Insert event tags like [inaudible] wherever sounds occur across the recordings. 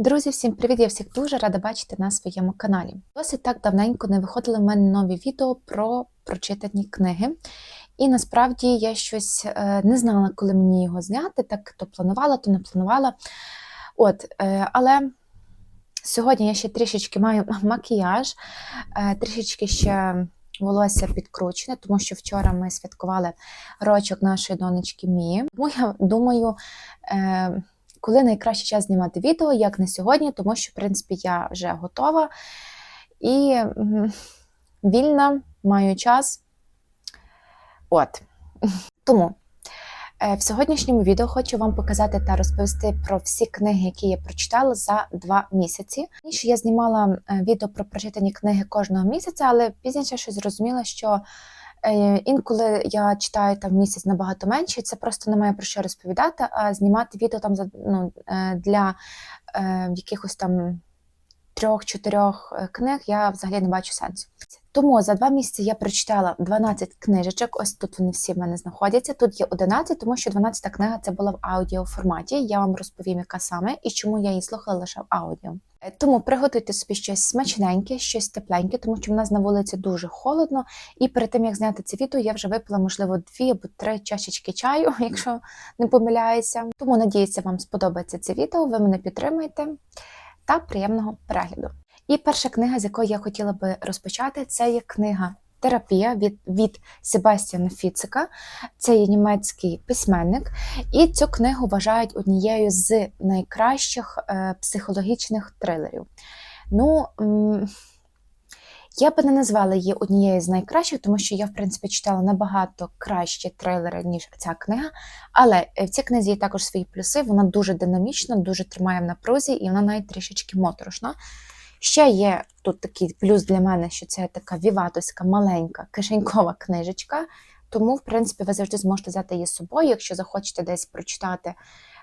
Друзі, всім привіт! Я всіх дуже рада бачити на своєму каналі. Досить так давненько не виходили в мене нові відео про прочитані книги. І насправді я щось е, не знала, коли мені його зняти, так то планувала, то не планувала. От, е, але сьогодні я ще трішечки маю [laughs] макіяж, е, трішечки ще волосся підкручене, тому що вчора ми святкували рочок нашої донечки Мії. Тому я думаю. Е, коли найкращий час знімати відео, як не сьогодні, тому що, в принципі, я вже готова і вільна, маю час. От. [laughs] Тому е, в сьогоднішньому відео хочу вам показати та розповісти про всі книги, які я прочитала за два місяці. Раніше я знімала е, відео про прочитані книги кожного місяця, але пізніше щось зрозуміла, що Інколи я читаю там місяць набагато менше, це просто немає про що розповідати, а знімати відео там ну, е, для е, якихось там трьох-чотирьох е, книг я взагалі не бачу сенсу. Тому за два місяці я прочитала 12 книжечок. Ось тут вони всі в мене знаходяться. Тут є 11, тому що 12 книга це була в аудіоформаті. Я вам розповім, яка саме і чому я її слухала лише в аудіо. Е, Тому приготуйте собі щось смачненьке, щось тепленьке, тому що в нас на вулиці дуже холодно. І перед тим як зняти це відео, я вже випила, можливо, дві або три чашечки чаю, [laughs] якщо не помиляюся. Тому надіюся, вам сподобається це відео. Ви мене підтримуєте та приємного перегляду. І перша книга, з якої я хотіла би розпочати, це є книга Терапія від, від Себастьяна Фіцика. Це є німецький письменник, і цю книгу вважають однією з найкращих е, психологічних трилерів. Ну, я би не назвала її однією з найкращих, тому що я, в принципі, читала набагато кращі трилери, ніж ця книга. Але е, в цій книзі є також свої плюси. Вона дуже динамічна, дуже тримає в напрузі, і вона навіть трішечки моторошна. Ще є тут такий плюс для мене, що це така віватоська, маленька, кишенькова книжечка. Тому, в принципі, ви завжди зможете взяти її з собою, якщо захочете десь прочитати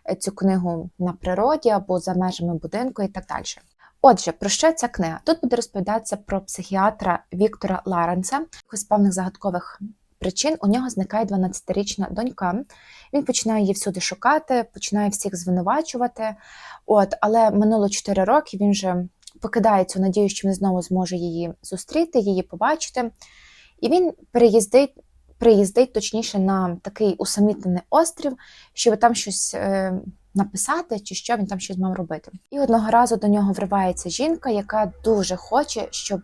е, цю книгу на природі або за межами будинку і так далі. Отже, про що ця книга? Тут буде розповідатися про психіатра Віктора Ларенса. З певних загадкових причин у нього зникає 12-річна донька. Він починає її всюди шукати, починає всіх звинувачувати. От, але минуло 4 роки. Він вже покидає цю надію, що він знову зможе її зустріти, її побачити. І він переїздить, приїздить точніше на такий усамітнений острів, щоб там щось е, написати, чи що він там щось мав робити. І одного разу до нього вривається жінка, яка дуже хоче, щоб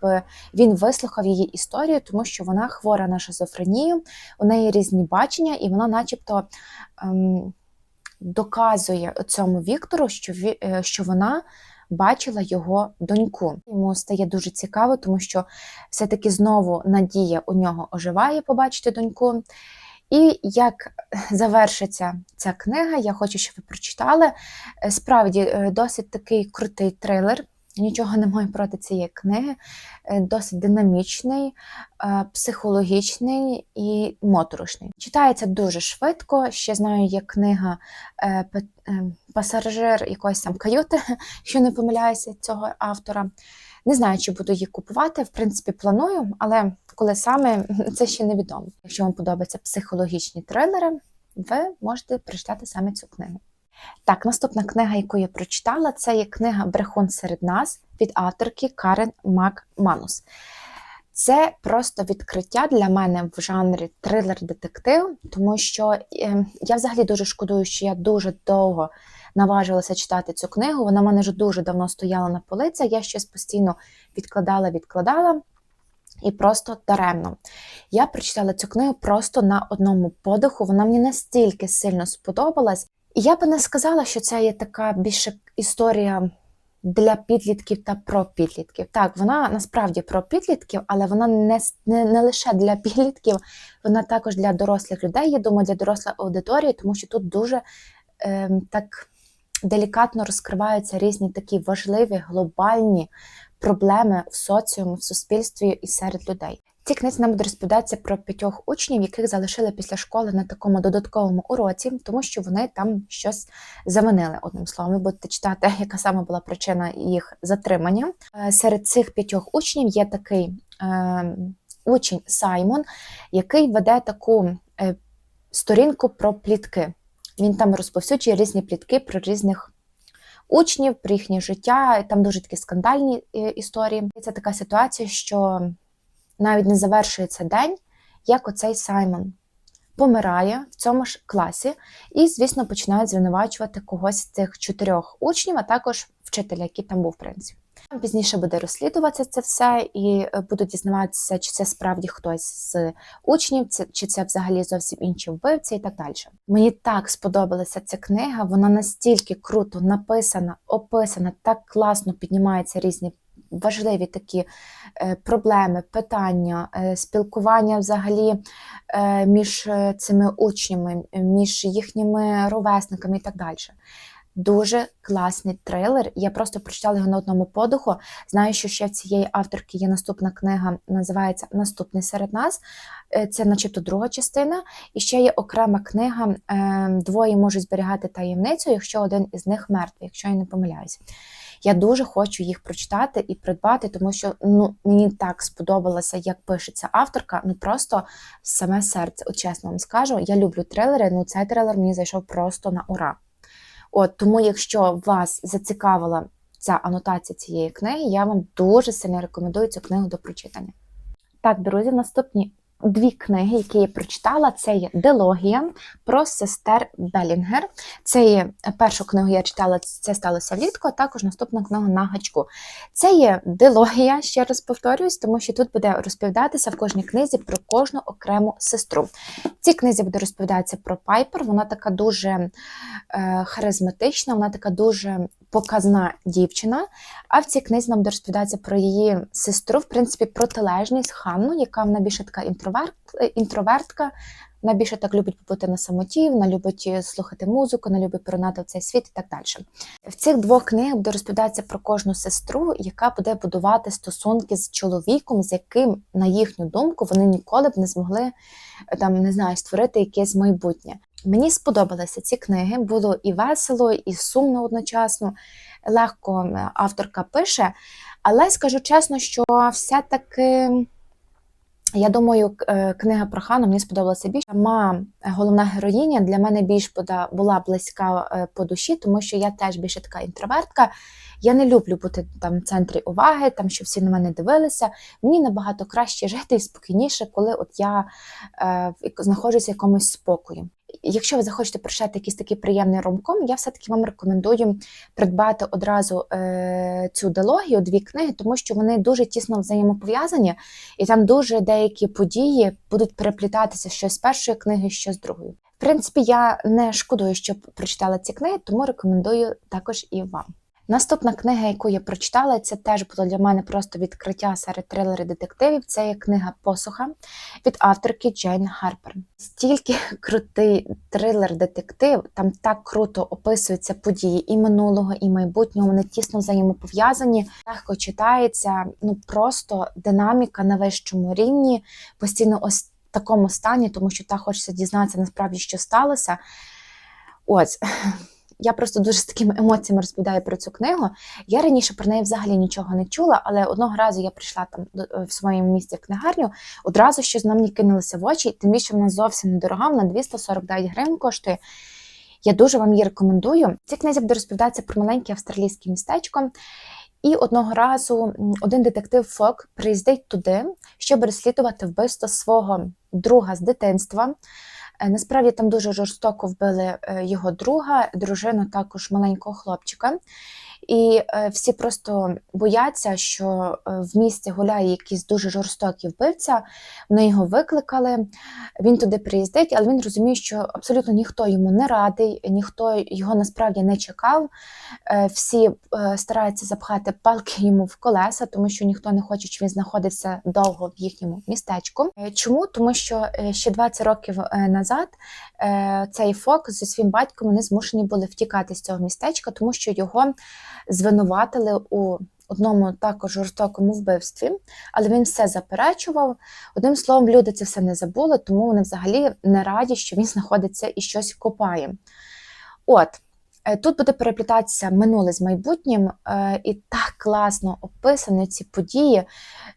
він вислухав її історію, тому що вона хвора на шизофренію, у неї різні бачення, і вона, начебто, ем, доказує цьому Віктору, що, е, що вона бачила його доньку. Йому стає дуже цікаво, тому що все-таки знову надія у нього оживає побачити доньку. І як завершиться ця книга, я хочу, щоб ви прочитали. Е, Справді, е, досить такий крутий трилер. Нічого не маю проти цієї книги. Е, Досить динамічний, е, психологічний і моторошний. Читається дуже швидко. Ще знаю, є книга е, Пасажир якоїсь там каюти, [laughs] якщо не помиляюся, цього автора. Не знаю, чи буду її купувати. В принципі, планую, але коли саме [laughs] це ще невідомо. Якщо вам подобаються психологічні трилери, ви можете прочитати саме цю книгу. Так, наступна книга, яку я прочитала, це є книга Брехун серед нас від авторки Карен Макманус. Це просто відкриття для мене в жанрі трилер-детектив, тому що е, я взагалі дуже шкодую, що я дуже довго наважилася читати цю книгу. Вона в мене вже дуже давно стояла на полицях, я щось постійно відкладала, відкладала. І просто даремно. Я прочитала цю книгу просто на одному подиху. Вона мені настільки сильно сподобалась. Я би не сказала, що це є така більше історія для підлітків та про підлітків. Так, вона насправді про підлітків, але вона не, не, не лише для підлітків, вона також для дорослих людей. Я думаю, для дорослої аудиторії, тому що тут дуже ем, так делікатно розкриваються різні такі важливі глобальні проблеми в соціумі, в суспільстві і серед людей. В цій книзі нам буде розповідатися про п'ятьох учнів, яких залишили після школи на такому додатковому уроці, тому що вони там щось заманили. Одним словом, ви будете читати, [laughs] яка саме була причина їх затримання. Е, Серед цих п'ятьох учнів є такий е, учень Саймон, який веде таку е, сторінку про плітки. Він там розповсюджує різні плітки про різних учнів, про їхнє життя. Там дуже такі скандальні е, історії. Це така ситуація, що навіть не завершується день, як оцей Саймон помирає в цьому ж класі, і, звісно, починають звинувачувати когось з цих чотирьох учнів, а також вчителя, який там був в принципі. Пізніше буде розслідуватися це все, і е, будуть дізнаватися, чи це справді хтось з учнів, чи це взагалі зовсім інші вбивці і так далі. Мені так сподобалася ця книга, вона настільки круто написана, описана, так класно піднімаються різні важливі такі е, проблеми, питання, е, спілкування взагалі е, між цими учнями, між їхніми ровесниками і так далі. Дуже класний трилер. Я просто прочитала його на одному подуху. Знаю, що ще в цієї авторки є наступна книга, називається Наступний серед нас. Це, начебто, друга частина. І ще є окрема книга е, Двоє можуть зберігати таємницю, якщо один із них мертвий, якщо я не помиляюся. Я дуже хочу їх прочитати і придбати, тому що ну мені так сподобалося, як пишеться авторка. Ну просто саме серце, от чесно вам скажу. Я люблю трилери. Ну цей трилер мені зайшов просто на ура. От тому, якщо вас зацікавила ця анотація цієї книги, я вам дуже сильно рекомендую цю книгу до прочитання. Так, друзі, наступні дві книги, які я прочитала, це є Делогія про сестер Белінгер. Це є першу книгу я читала, це сталося влітку, а також наступна книга на гачку. Це є дилогія, ще раз повторюсь, тому що тут буде розповідатися в кожній книзі про кожну окрему сестру. В цій книзі буде розповідатися про Пайпер. Вона така дуже е, харизматична, вона така дуже показна дівчина. А в цій книзі нам буде розповідатися про її сестру, в принципі, протилежність Ханну, яка вона більше така е, інтровертка. Вона більше так любить побути на самоті, вона любить е, слухати музику, вона любить поринати в цей світ і так далі. В цих двох книгах буде розповідатися про кожну сестру, яка буде будувати стосунки з чоловіком, з яким, на їхню думку, вони ніколи б не змогли е, там, не знаю, створити якесь майбутнє. Мені сподобалися ці книги, було і весело, і сумно одночасно. Легко авторка пише, але скажу чесно, що все-таки. Я думаю, е, книга про Хану мені сподобалася більше. Сама головна героїня для мене більш була- близька е, по душі, тому що я теж більше така інтровертка. Я не люблю бути там в центрі уваги, там щоб всі на мене дивилися. Мені набагато краще жити і спокійніше, коли от я е, знаходжуся в якомусь спокої. Якщо ви захочете прочитати якийсь такий приємний ромком, я все-таки вам рекомендую придбати одразу е, цю дилогію, дві книги, тому що вони дуже тісно взаємопов'язані, і там дуже деякі події будуть переплітатися що з першої книги, що з другої. В принципі, я не шкодую, що прочитала ці книги, тому рекомендую також і вам. Наступна книга, яку я прочитала, це теж було для мене просто відкриття серед трилерів детективів. Це є книга Посуха від авторки Джейн Харпер. Стільки [laughs] крутий трилер-детектив, там так круто описуються події і минулого, і майбутнього. Вони тісно взаємопов'язані, легко читається. Ну просто динаміка на вищому рівні, постійно ось в такому стані, тому що так хочеться дізнатися насправді, що сталося. Ось. [laughs] Я просто дуже з такими емоціями розповідаю про цю книгу. Я раніше про неї взагалі нічого не чула, але одного разу я прийшла там до- в своєму місті в книгарню, одразу щось на мені кинулося в очі, тим більше вона зовсім недорога, вона 249 гривень коштує. Я дуже вам її рекомендую. Цій книзі буде розповідатися про маленьке австралійське містечко. І одного разу один детектив Фок приїздить туди, щоб розслідувати вбивство свого друга з дитинства. Е, Насправді там дуже жорстоко вбили е, його друга, дружину також маленького хлопчика. І е, всі просто бояться, що е, в місті гуляє якийсь дуже жорстокий вбивця. Вони його викликали. Він туди приїздить, але він розуміє, що абсолютно ніхто йому не радий, ніхто його насправді не чекав. Е, Всі стараються запхати палки йому в колеса, тому що ніхто не хоче, щоб він знаходився довго в їхньому містечку. Чому? Тому що ще 20 років назад цей фок зі своїм батьком вони змушені були втікати з цього містечка, тому що його звинуватили у одному також жорстокому вбивстві, але він все заперечував. Одним словом, люди це все не забули, тому вони взагалі не раді, що він знаходиться і щось копає. От. е, Тут буде переплітатися минуле з майбутнім, е, і так класно описані ці події.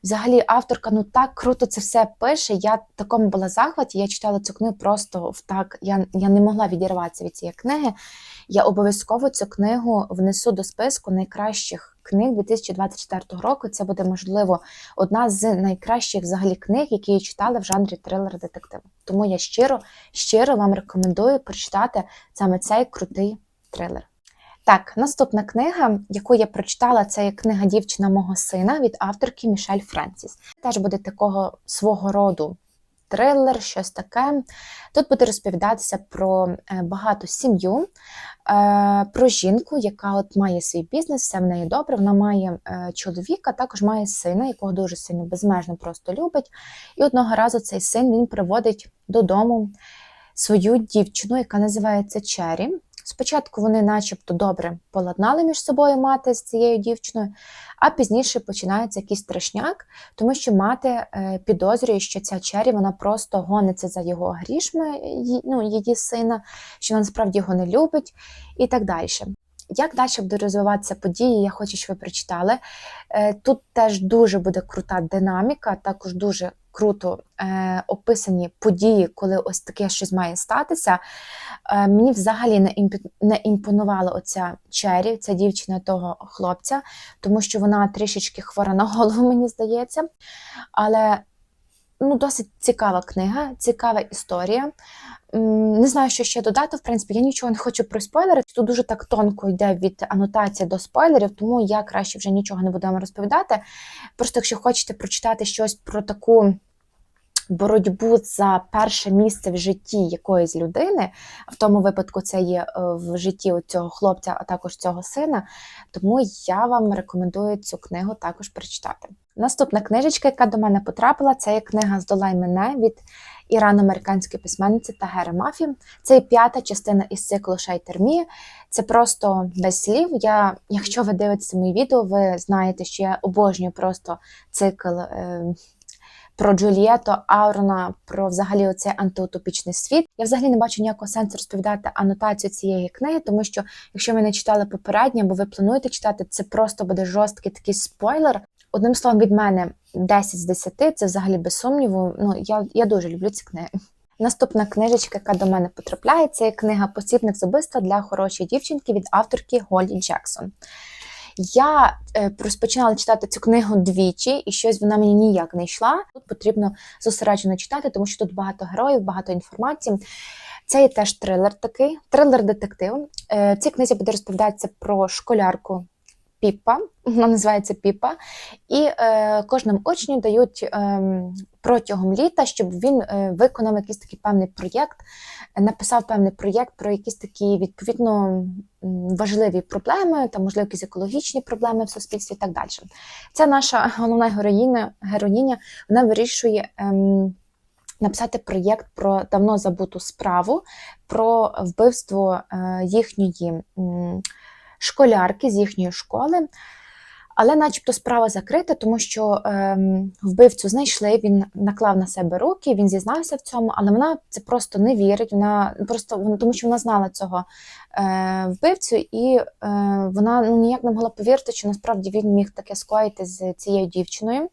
Взагалі, авторка ну так круто це все пише. Я такому була захваті. Я читала цю книгу просто в так. Я, я не могла відірватися від цієї книги. Я обов'язково цю книгу внесу до списку найкращих книг 2024 року. Це буде, можливо, одна з найкращих взагалі книг, які я читала в жанрі трилер-детектив. Тому я щиро, щиро вам рекомендую прочитати саме цей крутий трилер. Так, наступна книга, яку я прочитала, це книга Дівчина мого сина від авторки Мішель Френсіс. Теж буде такого свого роду трилер, щось таке. Тут буде розповідатися про е, багату сім'ю, е, про жінку, яка от має свій бізнес, все в неї добре. Вона має е, чоловіка, також має сина, якого дуже сильно безмежно просто любить. І одного разу цей син він приводить додому свою дівчину, яка називається Чері. Спочатку вони, начебто, добре поладнали між собою мати з цією дівчиною, а пізніше починається якийсь страшняк, тому що мати е, підозрює, що ця Чері вона просто гониться за його грішми, ну, її сина, що вона насправді його не любить і так далі. Як далі буде розвиватися події, я хочу, щоб ви прочитали. Е, Тут теж дуже буде крута динаміка, також дуже круто е, описані події, коли ось таке щось має статися. Е, мені взагалі не, імп... не імпонувала оця Чері, ця дівчина того хлопця, тому що вона трішечки хвора на [laughs] голову, мені здається. Але ну, досить цікава книга, цікава історія. Не знаю, що ще додати. В принципі, я нічого не хочу про спойлери. Тут дуже так тонко йде від анотації до спойлерів, тому я краще вже нічого не вам розповідати. Просто якщо хочете прочитати щось про таку боротьбу за перше місце в житті якоїсь людини, в тому випадку це є е, в житті цього хлопця, а також цього сина. Тому я вам рекомендую цю книгу також прочитати. Наступна книжечка, яка до мене потрапила, це є книга Здолай мене від ірано-американської письменниці Тагери Мафі. Це п'ята частина із циклу Шайтермі. Це просто без слів. Я, якщо ви дивитеся мої відео, ви знаєте, що я обожнюю просто цикл. Е, про Джульєтто, Аурона, про взагалі оцей антиутопічний світ. Я взагалі не бачу ніякого сенсу розповідати анотацію цієї книги, тому що якщо ви не читали попередньо, або ви плануєте читати, це просто буде жорсткий такий спойлер. Одним словом, від мене 10 з 10, це взагалі без сумніву. Ну я, я дуже люблю ці книги. Наступна книжечка, яка до мене потрапляє, це книга Посібник з убивства для хорошої дівчинки від авторки Голі Джексон. Я е, розпочинала читати цю книгу двічі, і щось вона мені ніяк не йшла. Тут потрібно зосереджено читати, тому що тут багато героїв, багато інформації. Це є теж трилер такий, трилер-детектив. Е, цій книзі буде розповідатися про школярку Піппа, вона називається Піппа, і е, кожному учню дають е, протягом літа, щоб він е, виконав якийсь такий певний проєкт, е, написав певний проєкт про якісь такі відповідно важливі проблеми, там, можливо, якісь екологічні проблеми в суспільстві і так далі. Це наша головна героїня, героїня вона вирішує. Ем, Написати проєкт про давно забуту справу, про вбивство е, їхньої школярки з їхньої школи. Але, начебто, справа закрита, тому що ем, вбивцю знайшли, він наклав на себе руки, він зізнався в цьому, але вона це просто не вірить. Вона просто тому, що вона знала цього е, вбивцю, і е, вона ну, ніяк не могла повірити, що насправді він міг таке скоїти з цією дівчиною.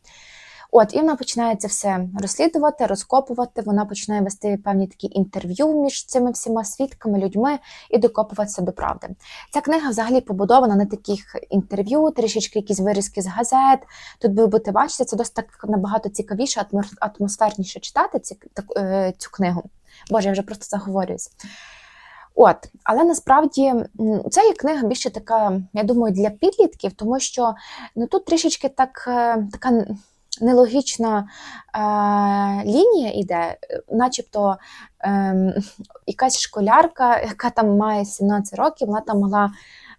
От, і вона починає це все розслідувати, розкопувати. Вона починає вести певні такі інтерв'ю між цими всіма свідками, людьми і докопуватися до правди. Ця книга взагалі побудована на таких інтерв'ю, трішечки якісь вирізки з газет. Тут ви будете бачити, це досить так набагато цікавіше, атмосферніше читати ці, е, цю книгу. Боже, я вже просто заговорююсь. От, але насправді це є книга більше така, я думаю, для підлітків, тому що ну тут трішечки так, е, така нелогічна е, лінія йде, е, начебто е, якась школярка, яка там має 17 років, вона там могла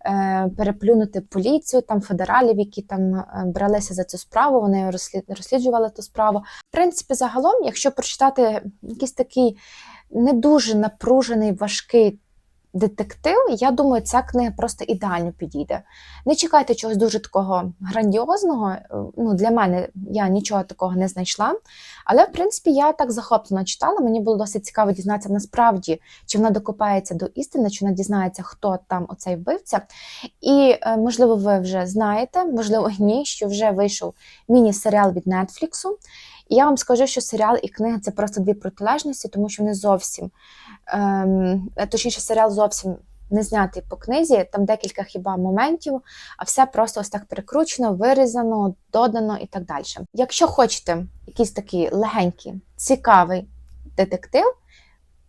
е, переплюнути поліцію, там федералів, які там е, бралися за цю справу, вони розслід, розсліджували ту справу. В принципі, загалом, якщо прочитати якийсь такий не дуже напружений, важкий детектив, я думаю, ця книга просто ідеально підійде. Не чекайте чогось дуже такого грандіозного. е, Ну, для мене я нічого такого не знайшла. Але, в принципі, я так захоплено читала. Мені було досить цікаво дізнатися насправді, чи вона докопається до істини, чи вона дізнається, хто там оцей вбивця. І, е, можливо, ви вже знаєте, можливо, ні, що вже вийшов міні-серіал від Netflix. І я вам скажу, що серіал і книга це просто дві протилежності, тому що вони зовсім ем, точніше, серіал зовсім не знятий по книзі, там декілька хіба моментів, а все просто ось так перекручено, вирізано, додано і так далі. Якщо хочете якийсь такий легенький, цікавий детектив,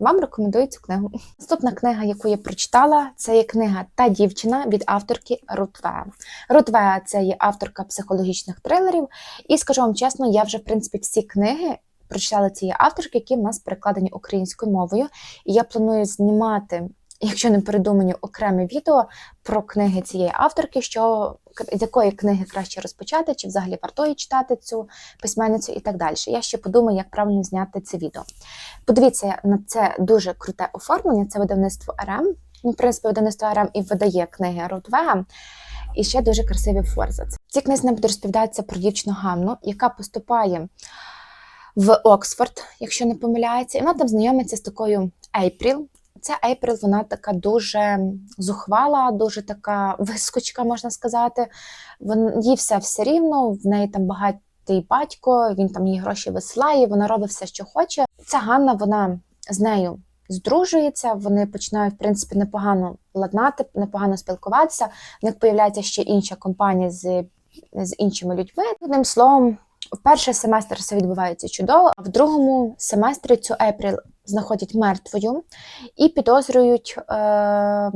вам рекомендую цю книгу. Наступна книга, яку я прочитала, це є книга Та дівчина від авторки Рутве. Веа. Це є авторка психологічних трилерів. І скажу вам чесно, я вже в принципі всі книги прочитала цієї авторки, які в нас перекладені українською мовою. І я планую знімати, якщо не передумані, окреме відео про книги цієї авторки, що з якої книги краще розпочати, чи взагалі варто її читати цю письменницю і так далі. Я ще подумаю, як правильно зняти це відео. Подивіться на це дуже круте оформлення. Це видавництво РМ. Ну, в принципі, видавництво РМ і видає книги Ротвега. І ще дуже красиві форзац. В цій книзі нам буде розповідатися про дівчину Ганну, яка поступає в Оксфорд, якщо не помиляється, і вона там знайомиться з такою Ейпріл. Ця Ейпріл, вона така дуже зухвала, дуже така [laughs] вискочка, можна сказати. Вон, їй все все рівно, в неї там багатий батько, він там їй гроші висилає, вона робить все, що хоче. Ця Ганна, вона з нею здружується, вони починають, в принципі, непогано ладнати, непогано спілкуватися. В них появляється ще інша компанія з, з іншими людьми. Одним словом, в перший семестр все відбувається чудово, а в другому семестрі цю Епріл знаходять мертвою і підозрюють е,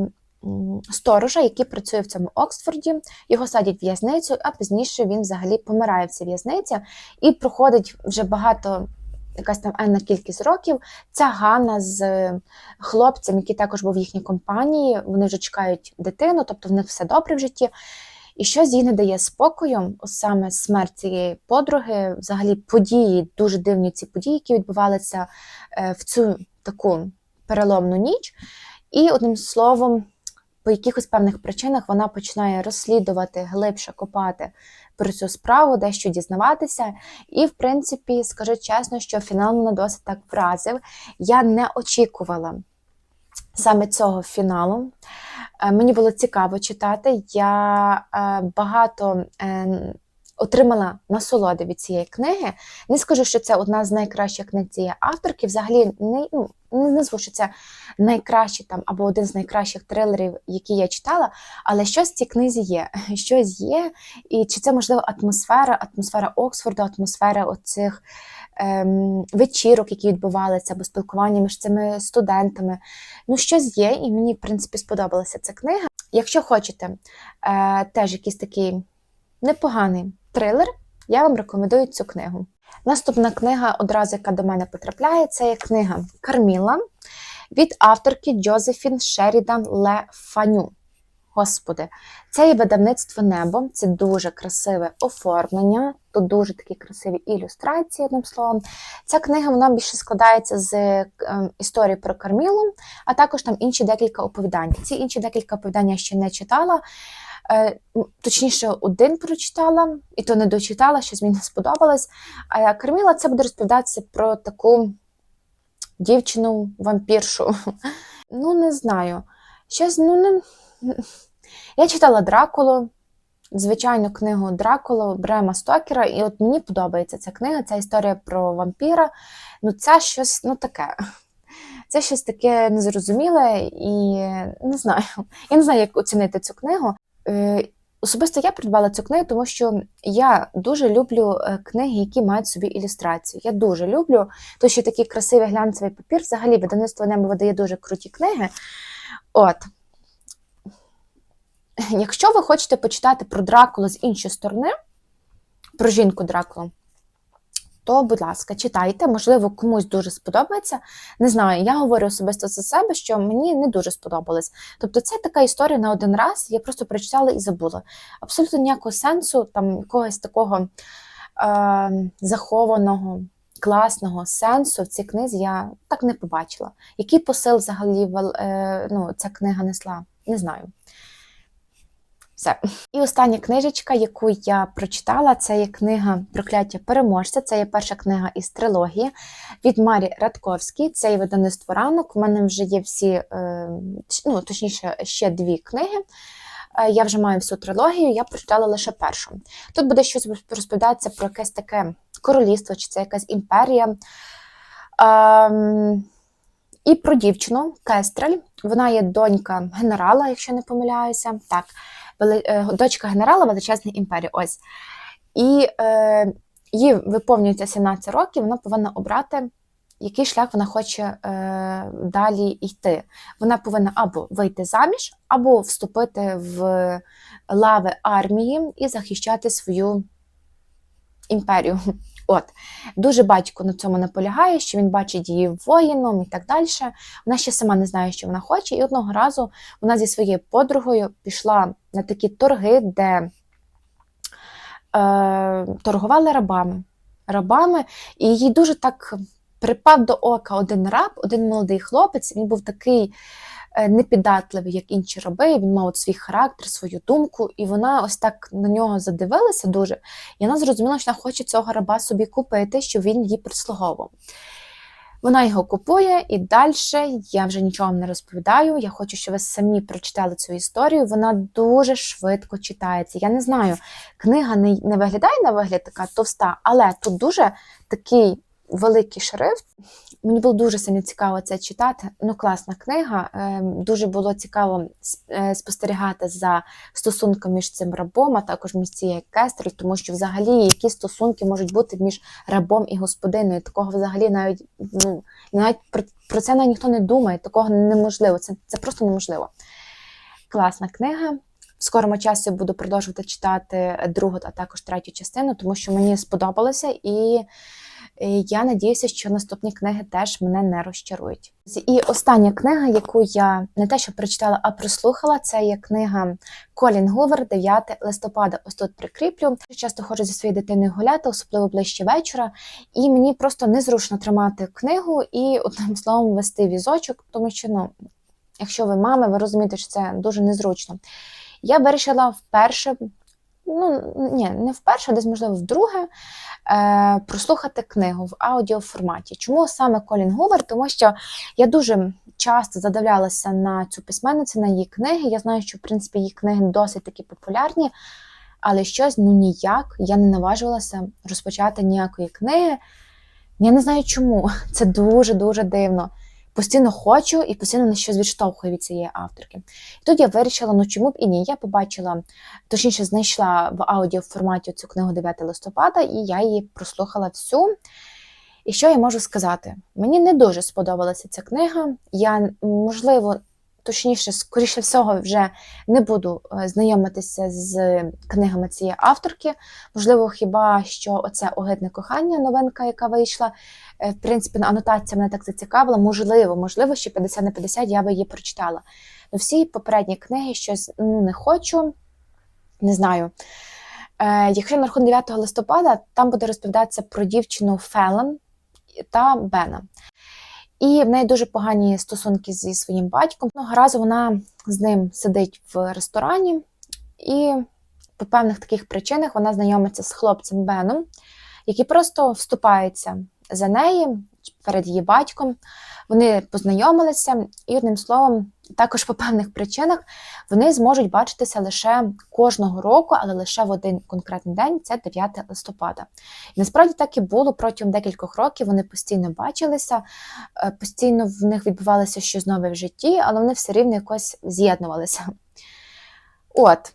сторожа, який працює в цьому Оксфорді. Його садять в в'язницю, а пізніше він взагалі помирає в цій в'язниці і проходить вже багато. Якась там енна кількість років. Ця Ганна з хлопцем, який також був в їхній компанії, вони вже чекають дитину, тобто в них все добре в житті. І щось їй не дає спокою, саме смерть цієї подруги, взагалі події, дуже дивні ці події, які відбувалися е, в цю таку переломну ніч. І одним словом, по якихось певних причинах вона починає розслідувати, глибше копати про цю справу, дещо дізнаватися. І, в принципі, скажу чесно, що фінал мене досить так вразив. Я не очікувала саме цього фіналу. Е, Мені було цікаво читати. Я е, багато е, отримала насолоди від цієї книги. Не скажу, що це одна з найкращих книг цієї авторки. Взагалі не, ну, не назву, що це найкращий там або один з найкращих трилерів, які я читала, але щось в цій книзі є. [laughs] Щось є. І чи це можливо атмосфера, атмосфера Оксфорду, атмосфера оцих ем, вечірок, які відбувалися, або спілкування між цими студентами. Ну, щось є, і мені, в принципі, сподобалася ця книга. Якщо хочете е, теж якийсь такий непоганий трилер, я вам рекомендую цю книгу. Наступна книга, одразу яка до мене потрапляє, це є книга Карміла від авторки Джозефін Шерідан Ле Фаню. Господи, це є видавництво небо, це дуже красиве оформлення, тут дуже такі красиві ілюстрації, одним словом. Ця книга вона більше складається з е, історії про Кармілу, а також там інші декілька оповідань. Ці інші декілька оповідань я ще не читала. Е, Точніше, один прочитала, і то не дочитала, щось мені не сподобалось. А Карміла це буде розповідатися про таку дівчину-вампіршу. [laughs] Ну, не знаю. Щось, ну, не. Я читала Дракулу, звичайну книгу Дракула Брема Стокера, і от мені подобається ця книга, ця історія про вампіра. Ну, це щось ну, таке. Це щось таке незрозуміле і не знаю. Я не знаю, як оцінити цю книгу. Е, Особисто я придбала цю книгу, тому що я дуже люблю е, книги, які мають собі ілюстрації. Я дуже люблю, тому що такий красивий глянцевий папір. Взагалі, видавництво небо видає дуже круті книги. От. Якщо ви хочете почитати про Дракулу з іншої сторони, про жінку Дракулу, то, будь ласка, читайте, можливо, комусь дуже сподобається. Не знаю, я говорю особисто за себе, що мені не дуже сподобалось. Тобто, це така історія на один раз, я просто прочитала і забула. Абсолютно ніякого сенсу, там якогось такого е, захованого, класного сенсу в цій книзі я так не побачила. Який посил взагалі е, ну, ця книга несла? Не знаю. Все. І остання книжечка, яку я прочитала, це є книга Прокляття переможця. Це є перша книга із трилогії від Марі Радковській. Це є видавництво ранок. У мене вже є всі, е, ну, точніше, ще дві книги. Е, Я вже маю всю трилогію, я прочитала лише першу. Тут буде щось розповідатися про якесь таке королівство, чи це якась імперія. Ем, І про дівчину Кестрель. Вона є донька генерала, якщо не помиляюся. Так, дочка генерала Величезної імперії. Ось. І е, їй виповнюється 17 років, вона повинна обрати, який шлях вона хоче е, далі йти. Вона повинна або вийти заміж, або вступити в лави армії і захищати свою імперію. От дуже батько на цьому наполягає, що він бачить її воїном і так далі. Вона ще сама не знає, що вона хоче. І одного разу вона зі своєю подругою пішла на такі торги, де е, торгували рабами. рабами. І їй дуже так припав до ока один раб, один молодий хлопець. Він був такий непіддатливий, як інші раби. Він мав от свій характер, свою думку, і вона ось так на нього задивилася дуже. І вона зрозуміла, що вона хоче цього раба собі купити, щоб він її прислуговував. Вона його купує, і далі я вже нічого вам не розповідаю. Я хочу, щоб ви самі прочитали цю історію. Вона дуже швидко читається. Я не знаю, книга не, не виглядає на вигляд така товста, але тут дуже такий великий шрифт. Мені було дуже сильно цікаво це читати. Ну, класна книга. Е, Дуже було цікаво е, спостерігати за стосунком між цим рабом, а також між цією кестрель, тому що взагалі які стосунки можуть бути між рабом і господиною. Такого взагалі навіть ну навіть про, про це навіть ніхто не думає. Такого неможливо. Це, це просто неможливо. Класна книга. В скорому часі буду продовжувати читати другу, а також третю частину, тому що мені сподобалося, і я надіюся, що наступні книги теж мене не розчарують. І остання книга, яку я не те, що прочитала, а прослухала, це є книга Колін Гувер, 9 листопада. Ось тут прикріплю. Часто ходжу зі своєю дитиною гуляти, особливо ближче вечора. І мені просто незручно тримати книгу і одним словом вести візочок, тому що ну, якщо ви мами, ви розумієте, що це дуже незручно. Я вирішила вперше, ну ні, не вперше, а десь, можливо, вдруге, е, прослухати книгу в аудіоформаті. Чому саме Колін Гувер? Тому що я дуже часто задивлялася на цю письменницю, на її книги. Я знаю, що в принципі її книги досить такі популярні, але щось ну ніяк я не наважувалася розпочати ніякої книги. Я не знаю чому. Це дуже-дуже дивно. Постійно хочу і постійно на щось відштовхую від цієї авторки. І тут я вирішила, ну чому б і ні. Я побачила, точніше, знайшла в аудіо форматі цю книгу 9 листопада, і я її прослухала всю. І що я можу сказати? Мені не дуже сподобалася ця книга. Я, можливо, точніше, скоріше всього, вже не буду е, знайомитися з книгами цієї авторки. Можливо, хіба що оце огидне кохання, новинка, яка вийшла. Е, В принципі, анотація мене так зацікавила. Можливо, можливо, що 50 на 50 я би її прочитала. Ну, всі попередні книги щось ну, не хочу, не знаю. Е, якщо на рахунок 9 листопада, там буде розповідатися про дівчину Фелен та Бена. І в неї дуже погані стосунки зі своїм батьком. Одного разу вона з ним сидить в ресторані, і по певних таких причинах вона знайомиться з хлопцем Беном, який просто вступається за неї перед її батьком. Вони познайомилися, і одним словом, також по певних причинах вони зможуть бачитися лише кожного року, але лише в один конкретний день це 9 листопада. І насправді так і було протягом декількох років. Вони постійно бачилися, е, постійно в них відбувалося щось нове в житті, але вони все рівно якось з'єднувалися. От.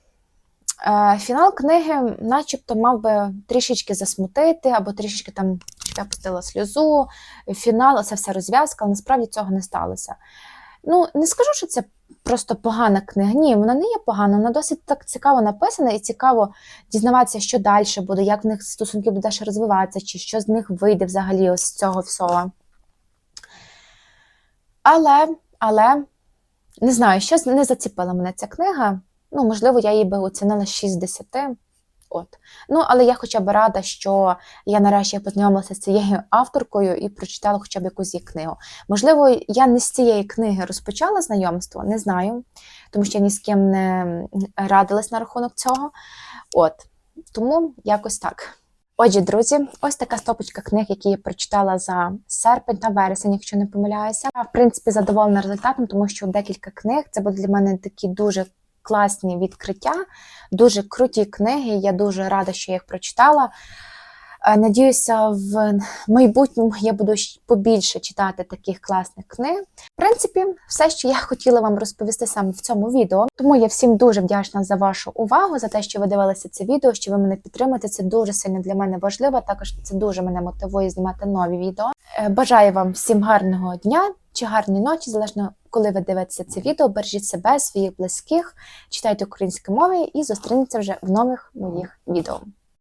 Е, Фінал книги, начебто, мав би трішечки засмутити, або трішечки там я пустила сльозу, фінал, це все розв'язка, але насправді цього не сталося. Ну, не скажу, що це просто погана книга. Ні, вона не є погана, вона досить так цікаво написана і цікаво дізнаватися, що далі буде, як в них стосунки буде ще розвиватися, чи що з них вийде взагалі ось з цього всього. Але, але, не знаю, щось не заціпила мене ця книга. Ну, можливо, я її би оцінила 6 з 10. От. Ну, але я хоча б рада, що я нарешті познайомилася з цією авторкою і прочитала хоча б якусь її книгу. Можливо, я не з цієї книги розпочала знайомство, не знаю, тому що я ні з ким не радилась на рахунок цього. От. Тому якось так. Отже, друзі, ось така стопочка книг, які я прочитала за серпень та вересень, якщо не помиляюся. В принципі, задоволена результатом, тому що декілька книг це буде для мене такі дуже класні відкриття, дуже круті книги. Я дуже рада, що я їх прочитала. Е, Надіюся, в майбутньому я буду побільше читати таких класних книг. В принципі, все, що я [laughs] хотіла вам розповісти саме в цьому відео. Тому я всім дуже вдячна за вашу увагу, за те, що ви дивилися це відео, що ви мене підтримуєте. Це дуже сильно для мене важливо. Також це дуже мене мотивує знімати нові відео. Е, Бажаю вам всім гарного дня чи гарної ночі, залежно коли ви дивитеся це відео. Бережіть себе, своїх близьких, читайте українською мовою і зустрінеться вже в нових моїх відео.